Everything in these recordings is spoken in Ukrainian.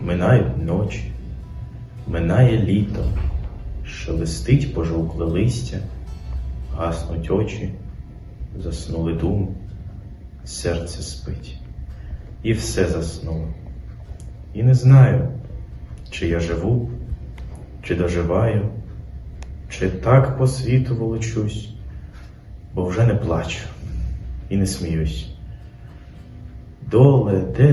Минають ночі, минає літо, шелестить пожовкле листя, гаснуть очі, заснули думи, серце спить, і все заснуло. І не знаю, чи я живу, чи доживаю, чи так по світу волочусь, бо вже не плачу і не сміюсь. Доле, де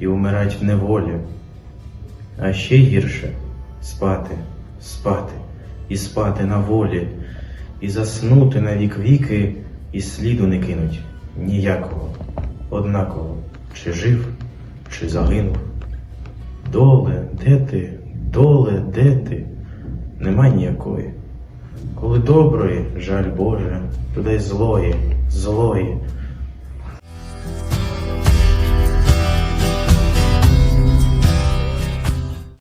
і умирать в неволі. А ще гірше спати, спати і спати на волі, і заснути на вік віки, і сліду не кинуть ніякого, однаково, чи жив, чи загинув. Доле, де ти, доле, де ти? Нема ніякої. Коли доброї, жаль Боже, дай злої, злої.